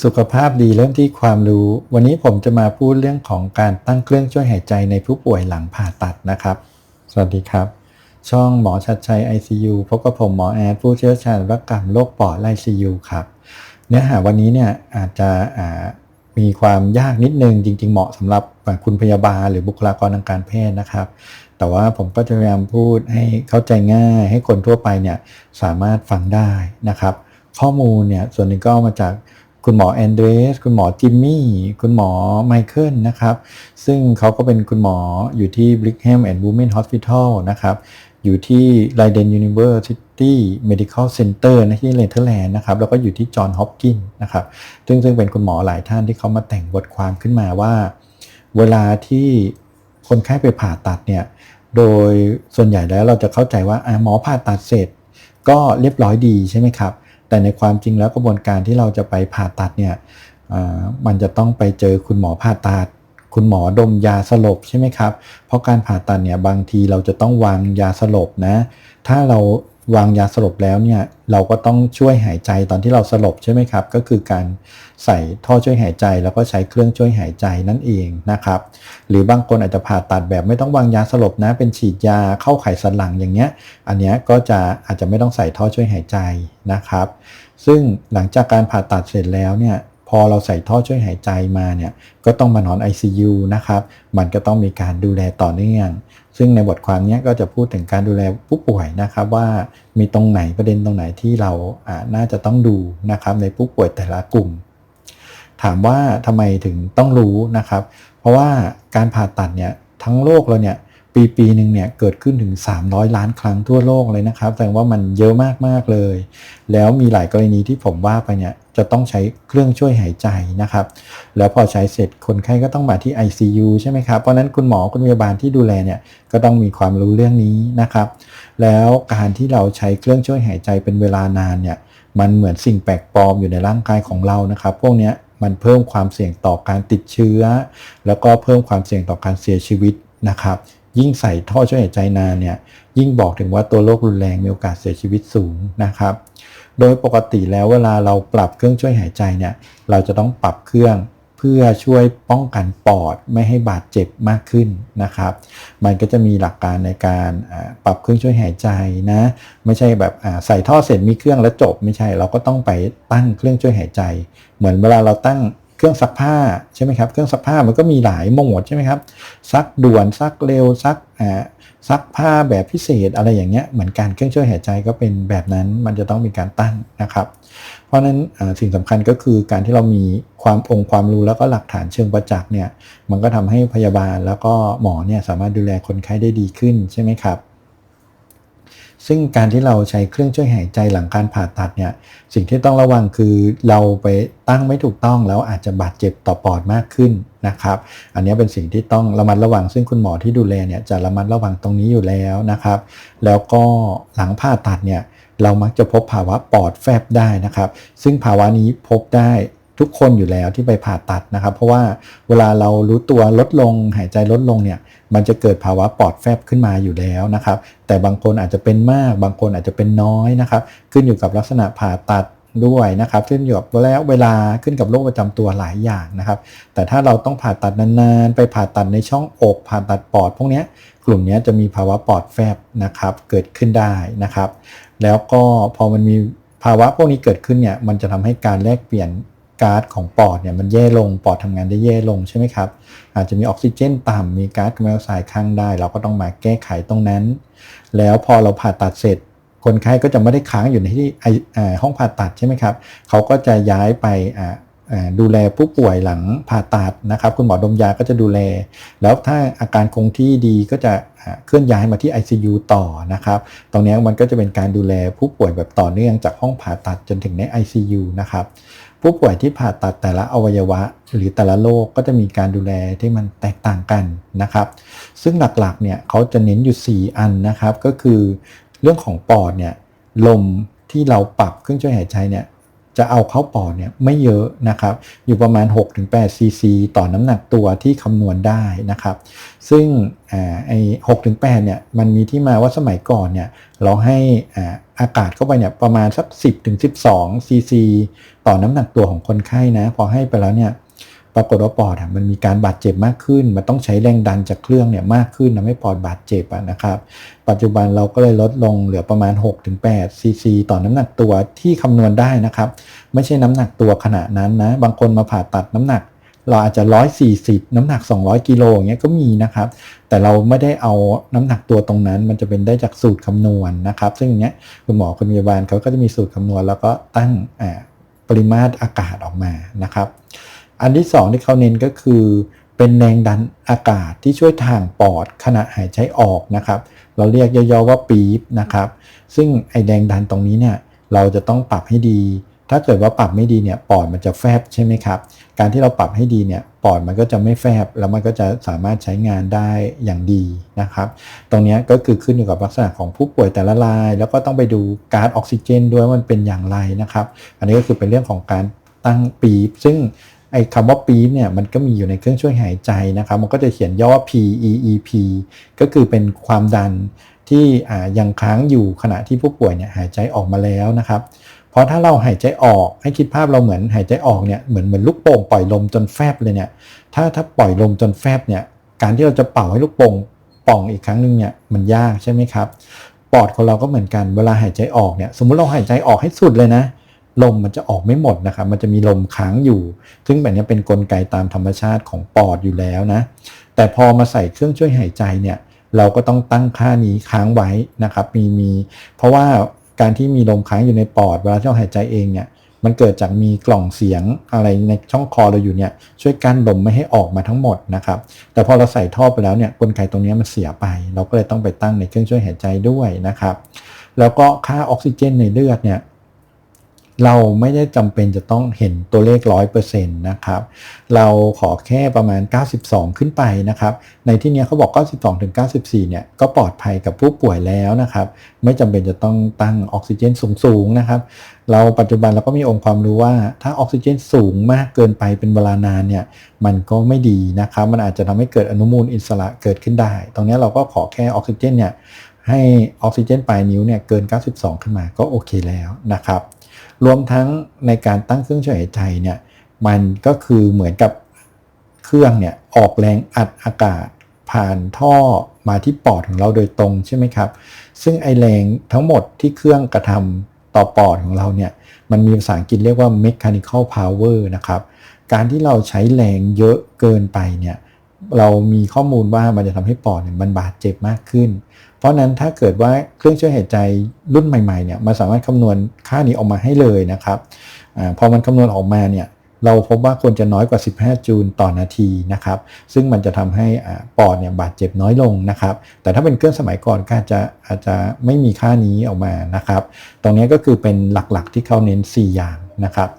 สุขภาพดีเริ่มที่ความรู้ วันนี้ผมจะมาพูดเรื่องของการตั้งเครื่องช่วยหายใจในผู้ป่วยหลังผ่าตัดนะครับ สวัสดีครับ ช่องหมอชัดชัย ICU พบกับผมหมอแอดผู้เชี่ยวชาญรักกรรมโรคปอดไลซียูครับ เนื้อหาวันนี้เนี่ยอาจจะมีความยากนิดนึงจริง ๆ เหมาะสำหรับคุณพยาบาลหรือบุคลากรทางการแพทย์นะครับ แต่ว่าผมก็จะพยายามพูดให้เข้าใจง่าย ให้คนทั่วไปเนี่ยสามารถฟังได้นะครับ ข้อมูลเนี่ยส่วนหนึ่งก็มาจาก คุณหมอแอนเดรส คุณหมอจิมมี่ คุณหมอไมเคิลนะครับ ซึ่งเขาก็เป็นคุณหมออยู่ที่ Brigham and Women Hospital นะครับ อยู่ที่ Leiden University Medical Center นะที่เนเธอร์แลนด์นะครับ แล้วก็อยู่ที่จอห์นฮอปกินนะครับ ซึ่งซึ่งเป็นคุณหมอหลายท่านที่เขามาแต่งบทความขึ้นมาว่า เวลาที่คนไข้ไปผ่าตัดเนี่ย โดยส่วนใหญ่แล้วเราจะเข้าใจว่าอะหมอผ่าตัดเสร็จก็เรียบร้อยดีใช่ไหมครับ แต่ในความจริงแล้วกระบวนการที่เราจะไปผ่าตัดเนี่ยมันจะต้องไปเจอคุณหมอผ่าตัด คุณหมอดมยาสลบใช่ไหมครับ เพราะการผ่าตัดเนี่ยบางทีเราจะต้องวางยาสลบนะ ถ้าเรา วางยาสลบแล้วเนี่ยเราก็ต้องช่วยหายใจตอนที่เราสลบใช่ไหมครับ ก็คือการใส่ท่อช่วยหายใจ แล้วก็ใช้เครื่องช่วยหายใจนั่นเองนะครับ หรือบางคนอาจจะผ่าตัดแบบไม่ต้องวางยาสลบนะ เป็นฉีดยาเข้าไขสันหลังอย่างเงี้ย อันเนี้ยก็จะอาจจะไม่ต้องใส่ท่อช่วยหายใจนะครับ ซึ่งหลังจากการผ่าตัดเสร็จแล้วเนี่ยพอเราใส่ท่อช่วยหายใจมาเนี่ยก็ต้องมานอน ICU นะครับ มันก็ต้องมีการดูแลต่อเนื่อง ซึ่งในบทความนี้ก็จะพูดถึงการดูแลผู้ป่วยนะครับ ว่ามีตรงไหนประเด็นตรงไหนที่เราน่าจะต้องดูนะครับในผู้ป่วยแต่ละกลุ่ม ถามว่าทำไมถึงต้องรู้นะครับ เพราะว่าการผ่าตัดเนี่ยทั้งโลกเราเนี่ย ปีปีหนึ่งเนี่ยเกิดขึ้นถึง 300 ล้านครั้งทั่วโลกเลยนะครับแสดงว่ามันเยอะมากๆเลย แล้วมีหลายกรณีที่ผมว่าไปเนี่ยจะต้องใช้เครื่องช่วยหายใจนะครับ แล้วพอใช้เสร็จคนไข้ก็ต้องมาที่ ICU ใช่ไหมครับ เพราะนั้นคุณหมอคุณพยาบาลที่ดูแลเนี่ยก็ต้องมีความรู้เรื่องนี้นะครับ แล้วการที่เราใช้เครื่องช่วยหายใจเป็นเวลานานเนี่ยมันเหมือนสิ่งแปลกปลอมอยู่ในร่างกายของเรานะครับ พวกนี้มันเพิ่มความเสี่ยงต่อการติดเชื้อ แล้วก็เพิ่มความเสี่ยงต่อการเสียชีวิตนะครับ ยิ่งใส่ท่อช่วยหายใจนานเนี่ยยิ่งบอกถึงว่าตัวโรครุนแรงมีโอกาสเสียชีวิตสูงนะครับ โดยปกติแล้วเวลาเราปรับเครื่องช่วยหายใจเนี่ยเราจะต้องปรับเครื่องเพื่อช่วยป้องกันปอดไม่ให้บาดเจ็บมากขึ้นนะครับ มันก็จะมีหลักการในการปรับเครื่องช่วยหายใจนะ ไม่ใช่แบบใส่ท่อเสร็จมีเครื่องแล้วจบไม่ใช่ เราก็ต้องไปตั้งเครื่องช่วยหายใจ เหมือนเวลาเราตั้ง เครื่องซักผ้าใช่ไหมครับ เครื่องซักผ้ามันก็มีหลายโหมดใช่ไหมครับ ซักด่วนซักเร็วซักอ่าซักผ้าแบบพิเศษอะไรอย่างเงี้ยเหมือนการเครื่องช่วยหายใจก็เป็นแบบนั้นมันจะต้องมีการตั้งนะครับ เพราะฉะนั้นสิ่งสำคัญก็คือการที่เรามีความองค์ความรู้แล้วก็หลักฐานเชิงประจักษ์เนี่ยมันก็ทำให้พยาบาลแล้วก็หมอเนี่ยสามารถดูแลคนไข้ได้ดีขึ้นใช่ไหมครับ ซึ่งการที่เราใช้เครื่องช่วยหายใจหลังการผ่าตัดเนี่ยสิ่งที่ต้องระวังคือเราไปตั้งไม่ถูกต้องแล้วอาจจะบาดเจ็บต่อปอดมากขึ้นนะครับ อันนี้เป็นสิ่งที่ต้องระมัดระวัง ซึ่งคุณหมอที่ดูแลเนี่ยจะระมัดระวังตรงนี้อยู่แล้วนะครับ แล้วก็หลังผ่าตัดเนี่ยเรามักจะพบภาวะปอดแฟบได้นะครับ ซึ่งภาวะนี้พบได้ ทุกคนอยู่แล้วที่ไปผ่าตัดนะครับ เพราะว่าเวลาเรารู้ตัวลดลงหายใจลดลงเนี่ยมันจะเกิดภาวะปอดแฟบขึ้นมาอยู่แล้วนะครับ แต่บางคนอาจจะเป็นมาก บางคนอาจจะเป็นน้อยนะครับ ขึ้นอยู่กับลักษณะผ่าตัดด้วยนะครับขึ้นอยู่กับแล้วเวลาขึ้นกับโรคประจำตัวหลายอย่างนะครับ แต่ถ้าเราต้องผ่าตัดนานๆ ไปผ่าตัดในช่องอก ผ่าตัดปอด พวกนี้กลุ่มนี้จะมีภาวะปอดแฟบนะครับเกิดขึ้นได้นะครับ แล้วก็พอมันมีภาวะพวกนี้เกิดขึ้นเนี่ยมันจะทำให้การแลกเปลี่ยน ก๊าซของปอดเนี่ยมันแย่ลงปอดทำงานได้แย่ลงใช่ไหมครับ อาจจะมีออกซิเจนต่ำมีก๊าซคาร์บอนไดออกไซด์ข้างได้ เราก็ต้องมาแก้ไขตรงนั้น แล้วพอเราผ่าตัดเสร็จ คนไข้ก็จะไม่ได้ค้างอยู่ในที่ห้องผ่าตัดใช่ไหมครับเขาก็จะย้ายไปดูแลผู้ป่วยหลังผ่าตัดนะครับ คุณหมอดมยาก็จะดูแล แล้วถ้าอาการคงที่ดีก็จะเคลื่อนย้ายมาที่ ICU ต่อนะครับ ตรงนี้มันก็จะเป็นการดูแลผู้ป่วยแบบต่อเนื่องจากห้องผ่าตัดจนถึงใน ICU นะครับ ผู้ป่วยที่ผ่าตัดแต่ละอวัยวะ หรือแต่ละโรคกก็จะมีการดูแลที่มันแตกต่างกันนะครับ ซึ่งหลักๆเนี่ยเขาจะเน้นอยู่ 4 อันนะครับ ก็คือเรื่องของปอดเนี่ยลมที่เราปรับเครื่องช่วยหายใจเนี่ย จะเอาเข้าปอดเนี่ยไม่เยอะนะครับ อยู่ประมาณ 6-8ซีซีต่อน้ำหนักตัวที่คำนวณได้นะครับ ซึ่งอ่าไอ้6-8เนี่ยมันมีที่มาว่าสมัยก่อนเนี่ยเราให้อาอากาศเข้าไปเนี่ยประมาณสัก 10-12ซีซีต่อน้ำหนักตัวของคนไข้นะ พอให้ไปแล้วเนี่ย ปรากฏว่าปอดอะมันมีการบาดเจ็บมากขึ้น มันต้องใช้แรงดันจากเครื่องเนี่ยมากขึ้นทำให้ปอดบาดเจ็บะนะครับ ปัจจุบันเราก็เลยลดลงเหลือประมาณ 6-8ซีซีต่อน้ำหนักตัวที่คำนวณได้นะครับ ไม่ใช่น้ำหนักตัวขนาดนั้นนะ บางคนมาผ่าตัดน้ำหนักเราอาจจะ 140 น้ำหนัก 200 กิโลอย่างเงี้ยก็มีนะครับ แต่เราไม่ได้เอาน้ำหนักตัวตรงนั้น มันจะเป็นได้จากสูตรคำนวณนะครับ ซึ่งอย่างเงี้ยคุณหมอคุณพยาบาลเขาก็จะมีสูตรคำนวณ แล้วก็ตั้งปริมาตรอากาศออกมานะครับ อันที่สองที่เขาเน้นก็คือ เป็นแรงดันอากาศที่ช่วยทางปอดขณะหายใจออกนะครับ เราเรียกย่อๆว่าปี๊บนะครับ ซึ่งไอแรงดันตรงนี้เนี่ยเราจะต้องปรับให้ดี ถ้าเกิดว่าปรับไม่ดีเนี่ยปอดมันจะแฟบใช่ไหมครับ การที่เราปรับให้ดีเนี่ยปอดมันก็จะไม่แฟบแล้วมันก็จะสามารถใช้งานได้อย่างดีนะครับ ตรงนี้ก็คือขึ้นอยู่กับลักษณะของผู้ป่วยแต่ละราย แล้วก็ต้องไปดูการออกซิเจนด้วยมันเป็นอย่างไรนะครับ อันนี้ก็คือเป็นเรื่องของการตั้งปี๊บซึ่ง ไอ้คำว่าปี๊เนี่ยมันก็มีอยู่ในเครื่องช่วยหายใจนะครับ มันก็จะเขียนย่อ PEEP ก็คือเป็นความดันที่ยังค้างอยู่ขณะที่ผู้ป่วยเนี่ยหายใจออกมาแล้วนะครับเพราะถ้าเราหายใจออกให้คิดภาพเราเหมือนหายใจออกเนี่ยเหมือนเหมือนลูกโป่งปล่อยลมจนแฟบเลยเนี่ยถ้าถ้าปล่อยลมจนแฟบเนี่ยการที่เราจะเป่าให้ลูกโป่งป่องอีกครั้งหนึ่งเนี่ยมันยากใช่ไหมครับปอดของเราก็เหมือนกันเวลาหายใจออกเนี่ยสมมุติเราหายใจออกให้สุดเลยนะ ลมมันจะออกไม่หมดนะครับ มันจะมีลมค้างอยู่ ซึ่งแบบนี้เป็นนกลไกตามธรรมชาติของปอดอยู่แล้วนะ แต่พอมาใส่เครื่องช่วยหายใจเนี่ย เราก็ต้องตั้งค่านี้ค้างไว้นะครับ มีมี เพราะว่าการที่มีลมค้างอยู่ในปอดเวลาที่เราหายใจเองเนี่ย มันเกิดจากมีกล่องเสียงอะไรในช่องคอเราอยู่เนี่ย ช่วยกั้นลมไม่ให้ออกมาทั้งหมดนะครับ แต่พอเราใส่ท่อไปแล้วเนี่ย กลไกตรงนี้มันเสียไป เราก็เลยต้องไปตั้งในเครื่องช่วยหายใจด้วยนะครับ แล้วก็ค่าออกซิเจนในเลือดเนี่ย เราไม่ได้จำเป็นจะต้องเห็นตัวเลข 100%นะครับ เราขอแค่ประมาณ 92 ขึ้นไปนะครับ ในที่นี้เขาบอก 92ถึง94 เนี่ย ก็ปลอดภัยกับผู้ป่วยแล้วนะครับ ไม่จำเป็นจะต้องตั้งออกซิเจนสูงๆนะครับ เราปัจจุบันเราก็มีองค์ความรู้ว่าถ้าออกซิเจนสูงมากเกินไปเป็นเวลานานเนี่ย มันก็ไม่ดีนะครับ มันอาจจะทำให้เกิดอนุมูลอิสระเกิดขึ้นได้ ตรงนี้เราก็ขอแค่ออกซิเจนเนี่ยให้ออกซิเจนปลายนิ้วเนี่ยเกิน 92 ขึ้นมาก็โอเคแล้วนะครับ รวมทั้งในการตั้งเครื่องช่วยหายใจเนี่ยมันก็คือเหมือนกับเครื่องเนี่ยออกแรงอัดอากาศ ผ่านท่อมาที่ปอดของเราโดยตรงใช่ไหมครับ ซึ่งไอแรงทั้งหมดที่เครื่องกระทำต่อปอดของเราเนี่ยมันมีภาษาอังกฤษเรียกว่า mechanical power นะครับ การที่เราใช้แรงเยอะเกินไปเนี่ยเรามีข้อมูลว่ามันจะทำให้ปอดเนี่ยมันบาดเจ็บมากขึ้น เพราะนั้นถ้าเกิดว่าเครื่องช่วยหายใจรุ่นใหม่ๆเนี่ยมันสามารถคำนวณค่านี้ออกมาให้เลยนะครับอพอมันคำนวณออกมาเนี่ยเราพบว่าควรจะน้อยกว่า 15 จูลต่อนาทีนะครับ ซึ่งมันจะทำให้ปอดเนี่ยบาดเจ็บน้อยลงนะครับ แต่ถ้าเป็นเครื่องสมัยก่อนก็อาจจะอาจจะไม่มีค่านี้ออกมานะครับ ตรงนี้ก็คือเป็นหลักๆที่เขาเน้น 4 อย่างนะครับ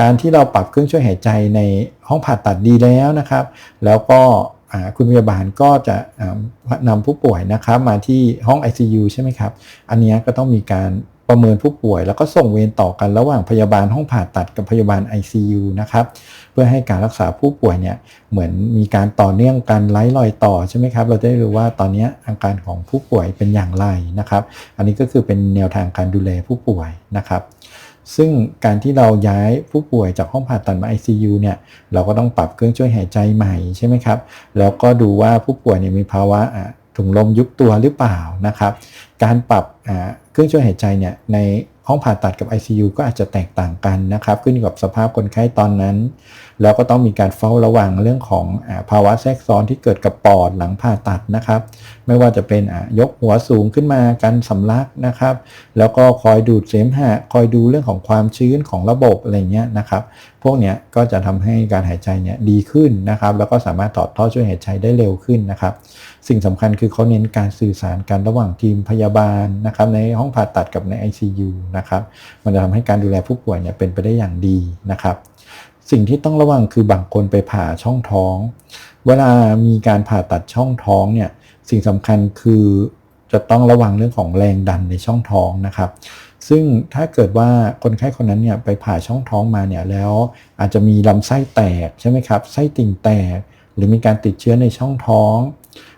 การที่เราปรับเครื่องช่วยหายใจในห้องผ่าตัดดีแล้วนะครับ แล้วก็ คุณพยาบาลก็จะอ่านำผู้ป่วยนะครับมาที่ห้อง ICU ใช่ไหมครับ อันนี้ก็ต้องมีการประเมินผู้ป่วย แล้วก็ส่งเวรต่อกันระหว่างพยาบาลห้องผ่าตัดกับพยาบาล ICU นะครับ เพื่อให้การรักษาผู้ป่วยเนี่ยเหมือนมีการต่อเนื่องกันไล่รอยต่อใช่ไหมครับ เราจะได้รู้ว่าตอนนี้อาการของผู้ป่วยเป็นอย่างไรนะครับ อันนี้ก็คือเป็นแนวทางการดูแลผู้ป่วยนะครับ ซึ่งการที่เราย้ายผู้ป่วยจากห้องผ่าตัดมา ICU เนี่ยเราก็ต้องปรับเครื่องช่วยหายใจใหม่ใช่ไหมครับแล้วก็ดูว่าผู้ป่วยเนี่ยมีภาวะถุงลมยุบตัวหรือเปล่านะครับ การปรับเครื่องช่วยหายใจเนี่ยในห้องผ่าตัดกับ ICU ก็อาจจะแตกต่างกันนะครับ ขึ้นอยู่กับสภาพคนไข้ตอนนั้น แล้วก็ต้องมีการเฝ้าระวังเรื่องของอภาวะแทรกซ้อนที่เกิดกับปอดหลังผ่าตัดนะครับ ไม่ว่าจะเป็นยกหัวสูงขึ้นมาการสำลักนะครับ แล้วก็คอยดูดเสมหะคอยดูเรื่องของความชื้นของระบบอะไรเงี้ยนะครับ พวกเนี้ยก็จะทำให้การหายใจเนี่ยดีขึ้นนะครับ แล้วก็สามารถถอดท่อช่วยหายใจได้เร็วขึ้นนะครับ สิ่งสำคัญคือเขาเน้นการสื่อสารกันระหว่างทีมพยาบาลนะครับในห้องผ่าตัดกับใน ICU นะครับมันจะทำให้การดูแลผู้ป่วยเนี่ยเป็นไปได้อย่างดีนะครับ สิ่งที่ต้องระวังคือบางคนไปผ่าช่องท้อง เวลามีการผ่าตัดช่องท้องเนี่ยสิ่งสำคัญคือจะต้องระวังเรื่องของแรงดันในช่องท้องนะครับ ซึ่งถ้าเกิดว่าคนไข้คนนั้นเนี่ยไปผ่าช่องท้องมาเนี่ยแล้วอาจจะมีลำไส้แตกใช่ไหมครับไส้ติ่งแตก หรือมีการติดเชื้อในช่องท้อง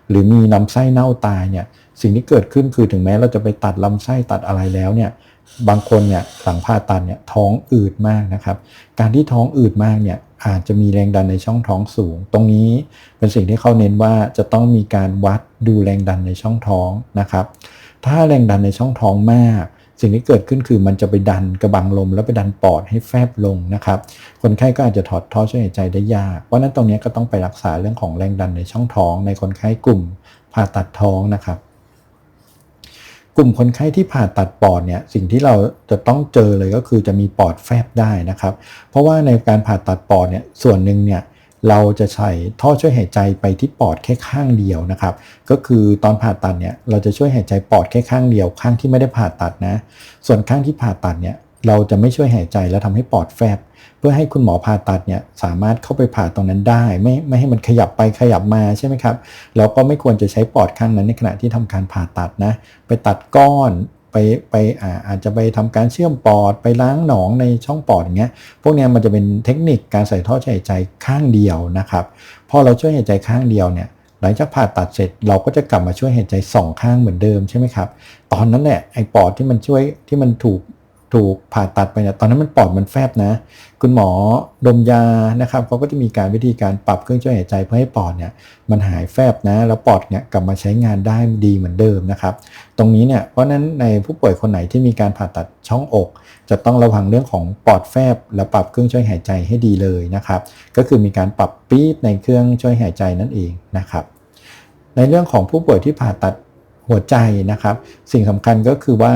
หรือมีลำไส้เน่าตายเนี่ย สิ่งที่เกิดขึ้นคือถึงแม้เราจะไปตัดลำไส้ตัดอะไรแล้วเนี่ยบางคนเนี่ยหลังผ่าตัดเนี่ยท้องอืดมากนะครับ การที่ท้องอืดมากเนี่ยอาจจะมีแรงดันในช่องท้องสูง ตรงนี้เป็นสิ่งที่เขาเน้นว่าจะต้องมีการวัดดูแรงดันในช่องท้องนะครับ ถ้าแรงดันในช่องท้องมาก สิ่งที่เกิดขึ้นคือมันจะไปดันกระบังลม แล้วไปดันปอดให้แฟบลงนะครับ คนไข้ก็อาจจะถอดท่อช่วยหายใจได้ยาก เพราะนั้นตรงนี้ก็ต้องไปรักษาเรื่องของแรงดันในช่องท้อง ในคนไข้กลุ่มผ่าตัดท้องนะครับ กลุ่มคนไข้ที่ผ่าตัดปอดเนี่ยสิ่งที่เราจะต้องเจอเลยก็คือจะมีปอดแฟบได้นะครับ เพราะว่าในการผ่าตัดปอดเนี่ยส่วนหนึ่งเนี่ยเราจะใช้ท่อช่วยหายใจไปที่ปอดแค่ข้างเดียวนะครับ ก็คือตอนผ่าตัดเนี่ยเราจะช่วยหายใจปอดแค่ข้างเดียว ข้างที่ไม่ได้ผ่าตัดนะ ส่วนข้างที่ผ่าตัดเนี่ยเราจะไม่ช่วยหายใจแล้วทำให้ปอดแฟบ พื่อให้คุณหมอผ่าตัดเนี่ยสามารถเข้าไปผ่าตรงนั้นได้ ไม่ไม่ให้มันขยับไปขยับมาใช่ไหมครับแล้วก็ไม่ควรจะใช้ปอดข้างนั้นในขณะที่ทำการผ่าตัดนะไปตัดก้อนไปไปอาอาจจะไปทำการเชื่อมปอดไปล้างหนองในช่องปอดอย่างเงี้ยพวกเนี้ยมันจะเป็นเทคนิคการใส่ท่อช่วยหายใจข้างเดียวนะครับพอเราช่วยหายใจข้างเดียวเนี่ยหลังจากผ่าตัดเสร็จเราก็จะกลับมาช่วยหายใจสองข้างเหมือนเดิมใช่ไหมครับตอนนั้นแหละไอ้ปอดที่มันช่วยที่มันถูก ถูกผ่าตัดไปเนี่ยตอนนั้นมันปอดมันแฟบนะ คุณหมอดมยานะครับเขาก็จะมีการวิธีการปรับเครื่องช่วยหายใจเพื่อให้ปอดเนี่ยมันหายแฟบนะ แล้วปอดเนี่ยกลับมาใช้งานได้ดีเหมือนเดิมนะครับ ตรงนี้เนี่ยเพราะนั้นในผู้ป่วยคนไหนที่มีการผ่าตัดช่องอก จะต้องระวังเรื่องของปอดแฟบ และปรับเครื่องช่วยหายใจให้ดีเลยนะครับ ก็คือมีการปรับปี๊บในเครื่องช่วยหายใจนั่นเองนะครับ ในเรื่องของผู้ป่วยที่ผ่าตัดหัวใจนะครับ สิ่งสำคัญก็คือว่า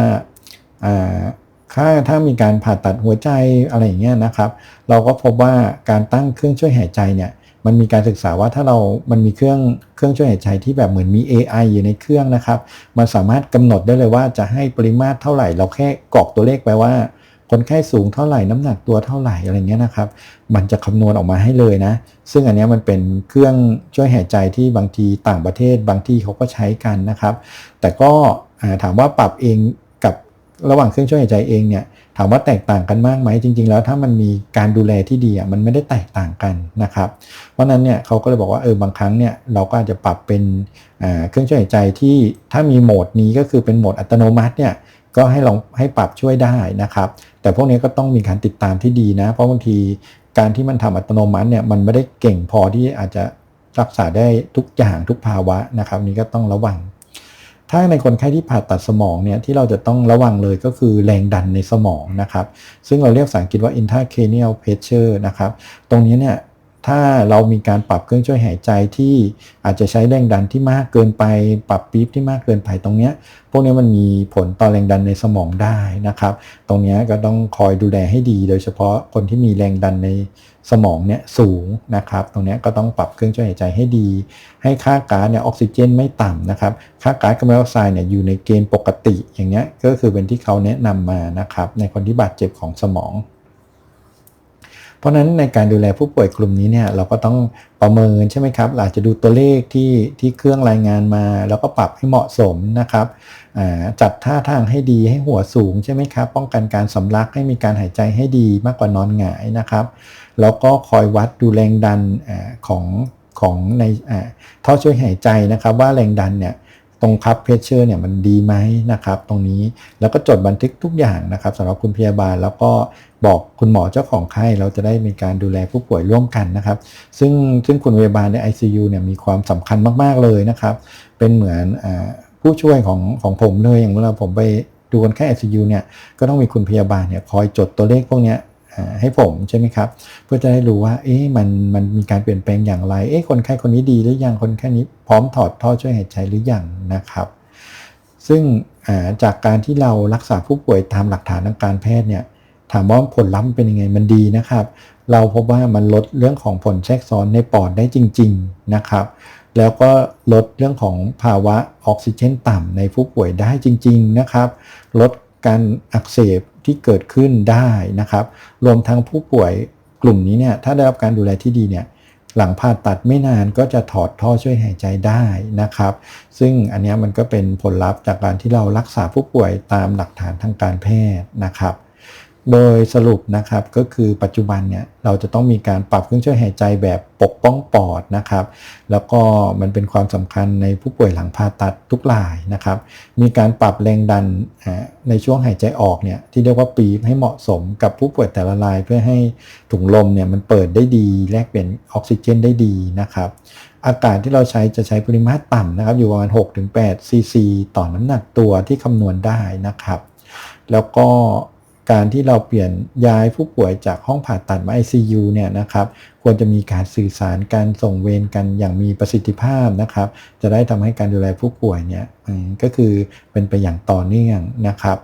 ถ้าถ้ามีการผ่าตัดหัวใจอะไรอย่างเงี้ยนะครับ เราก็พบว่าการตั้งเครื่องช่วยหายใจเนี่ยมันมีการศึกษาว่าถ้าเรา มันมีเครื่อง เครื่องช่วยหายใจที่แบบเหมือนมี AI อยู่ในเครื่องนะครับ มันสามารถกำหนดได้เลยว่าจะให้ปริมาตรเท่าไหร่ เราแค่กรอกตัวเลขไปว่า คนไข้สูงเท่าไหร่ น้ำหนักตัวเท่าไหร่อะไรเงี้ยนะครับ มันจะคำนวณออกมาให้เลยนะ ซึ่งอันนี้มันเป็นเครื่องช่วยหายใจที่บางทีต่างประเทศ บางที่เขาก็ใช้กันนะครับ แต่ก็ถามว่าปรับเอง ระหว่างเครื่องช่วยหายใจเองเนี่ยถามว่าแตกต่างกันมากไหมจริง ๆ แล้วถ้ามันมีการดูแลที่ดีอะมันไม่ได้แตกต่างกันนะครับเพราะนั้นเนี่ยเขาก็เลยบอกว่าเออบางครั้งเนี่ยเราก็อาจจะปรับเป็นเครื่องช่วยหายใจที่ถ้ามีโหมดนี้ก็คือเป็นโหมดอัตโนมัติเนี่ยก็ให้ลองให้ปรับช่วยได้นะครับแต่พวกนี้ก็ต้องมีการติดตามที่ดีนะ เพราะบางทีการที่มันทำอัตโนมัติเนี่ยมันไม่ได้เก่งพอที่อาจจะรักษาได้ทุกอย่างทุกภาวะนะครับ นี่ก็ต้องระวัง ถ้าในคนไข้ที่ผ่าตัดสมองเนี่ยที่เราจะต้องระวังเลยก็คือแรงดันในสมองนะครับ ซึ่งเราเรียกภาษาอังกฤษว่า intracranial pressure นะครับ ตรงนี้เนี่ย ถ้าเรามีการปรับเครื่องช่วยหายใจที่อาจจะใช้แรงดันที่มากเกินไป ปรับปี๊บที่มากเกินไปตรงเนี้ยพวกนี้มันมีผลต่อแรงดันในสมองได้นะครับ ตรงนี้ก็ต้องคอยดูแลให้ดี โดยเฉพาะคนที่มีแรงดันในสมองเนี่ยสูงนะครับ ตรงนี้ก็ต้องปรับเครื่องช่วยหายใจให้ดี ให้ค่าก๊าซเนี่ยออกซิเจนไม่ต่ำนะครับ ค่าก๊าซคาร์บอนไดออกไซด์เนี่ยอยู่ในเกณฑ์ปกติอย่างเงี้ยก็คือเป็นที่เขาแนะนำมานะครับในคนที่บาดเจ็บของสมอง เพราะนั้นในการดูแลผู้ป่วยกลุ่มนี้เนี่ยเราก็ต้องประเมินใช่ไหมครับอาจจะดูตัวเลขที่ที่เครื่องรายงานมา แล้วก็ปรับให้เหมาะสมนะครับจัดท่าทางให้ดีให้หัวสูงใช่ไหมครับป้องกันการสำลักให้มีการหายใจให้ดีมากกว่านอนหงายนะครับ แล้วก็คอยวัดดูแรงดันอของของในท่อช่วยหายใจนะครับ ว่าแรงดันเนี่ย ตรงคับเพชเชอร์เนี่ยมันดีไหมนะครับตรงนี้แล้วก็จดบันทึกทุกอย่างนะครับสำหรับคุณพยาบาลแล้วก็บอกคุณหมอเจ้าของไข้เราจะได้มีการดูแลผู้ป่วยร่วมกันนะครับ ซึ่งซึ่งคุณพยาบาลใน ICU เนี่ยมีความสำคัญมาก ๆ เลยนะครับ เป็นเหมือนอผู้ช่วยของของผมเลยอย่างเวลาผมไปดูคนไข้ ICU เนี่ยก็ต้องมีคุณพยาบาลเนี่ยคอยจดตัวเลขพวกนี้ ให้ผมใช่ไหมครับ เพื่อจะได้รู้ว่า เอ๊ะมันมันมีการเปลี่ยนแปลงอย่างไร เอ๊ะคนไข้คนนี้ดีหรือยังคนไข้นี้พร้อมถอดท่อช่วยหายใจหรือยังนะครับ ซึ่งจากการที่เรารักษาผู้ป่วยตามหลักฐานทางการแพทย์เนี่ยถามว่าผลลัพธ์เป็นยังไงมันดีนะครับ เราพบว่ามันลดเรื่องของผลแทรกซ้อนในปอดได้จริง ๆนะครับ แล้วก็ลดเรื่องของภาวะออกซิเจนต่ำในผู้ป่วยได้จริง ๆนะครับ ลด การอักเสบที่เกิดขึ้นได้นะครับ รวมทั้งผู้ป่วยกลุ่มนี้เนี่ยถ้าได้รับการดูแลที่ดีเนี่ยหลังผ่าตัดไม่นานก็จะถอดท่อช่วยหายใจได้นะครับ ซึ่งอันนี้มันก็เป็นผลลัพธ์จากการที่เรารักษาผู้ป่วยตามหลักฐานทางการแพทย์นะครับ โดยสรุปนะครับก็คือปัจจุบันเนี่ยเราจะต้องมีการปรับเครื่องช่วยหายใจแบบปกป้องปอดนะครับ แล้วก็มันเป็นความสำคัญในผู้ป่วยหลังผ่าตัดทุกรายนะครับ มีการปรับแรงดันในช่วงหายใจออกเนี่ยที่เรียกว่าปีให้เหมาะสมกับผู้ป่วยแต่ละรายเพื่อให้ถุงลมเนี่ยมันเปิดได้ดีแลกเปลี่ยนออกซิเจนได้ดีนะครับ อากาศที่เราใช้จะใช้ปริมาตรต่ำนะครับอยู่ประมาณ6-8ซีซีต่อน้ำหนักตัวที่คำนวณได้นะครับ แล้วก็ การที่เราเปลี่ยนย้ายผู้ป่วยจากห้องผ่าตัดมา ICU เนี่ยนะครับควรจะมีการสื่อสารการส่งเวรกันอย่างมีประสิทธิภาพนะครับจะได้ทำให้การดูแลผู้ป่วยเนี่ยก็คือเป็นไปอย่างต่อเนื่องนะครับ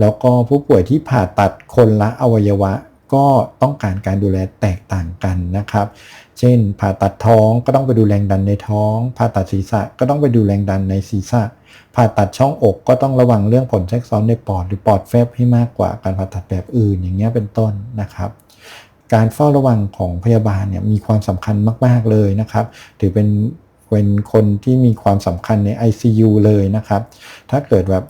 แล้วก็ผู้ป่วยที่ผ่าตัดคนละอวัยวะก็ต้องการการดูแลแตกต่างกันนะครับ เช่น ผ่าตัดท้องก็ต้องไปดูแรงดันในท้อง ผ่าตัดศีรษะก็ต้องไปดูแรงดันในศีรษะ ผ่าตัดช่องอกก็ต้องระวังเรื่องผลแทรกซ้อนในปอดหรือปอดแฟบให้มากกว่าการผ่าตัดแบบอื่นอย่างเงี้ยเป็นต้นนะครับการเฝ้าระวังของพยาบาลเนี่ยมีความสำคัญมาก ๆ เลยนะครับ ถือเป็นเป็นคนที่มีความสำคัญใน ICU เลยนะครับ ถ้าเกิดแบบ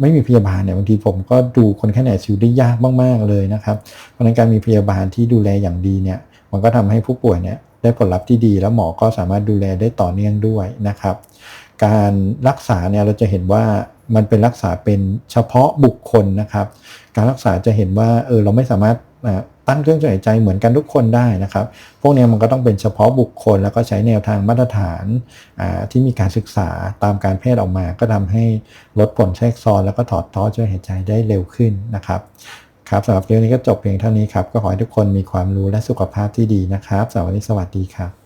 ไม่มีพยาบาลเนี่ยบางทีผมก็ดูคนไข้ใน ICU ได้ยากมาก ๆ เลยนะครับ เพราะฉะนั้นการมีพยาบาลที่ดูแลอย่างดีเนี่ย มันก็ทำให้ผู้ป่วยเนี่ยได้ผลลัพธ์ที่ดี แล้วหมอก็สามารถดูแลได้ต่อเนื่องด้วยนะครับ การรักษาเนี่ยเราจะเห็นว่ามันเป็นรักษาเป็นเฉพาะบุคคลนะครับ การรักษาจะเห็นว่าเออเราไม่สามารถตั้งเครื่องช่วยหายใจเหมือนกันทุกคนได้นะครับ พวกนี้มันก็ต้องเป็นเฉพาะบุคคล แล้วก็ใช้แนวทางมาตรฐานอ่าที่มีการศึกษาตามการแพทย์ออกมา ก็ทำให้ลดผลแทรกซ้อนแล้วก็ถอดท่อช่วยหายใจได้เร็วขึ้นนะครับ ครับสำหรับเรื่องนี้ก็จบเพียงเท่านี้ครับ ก็ขอให้ทุกคนมีความรู้และสุขภาพที่ดีนะครับสวัสดีสวัสดีครับ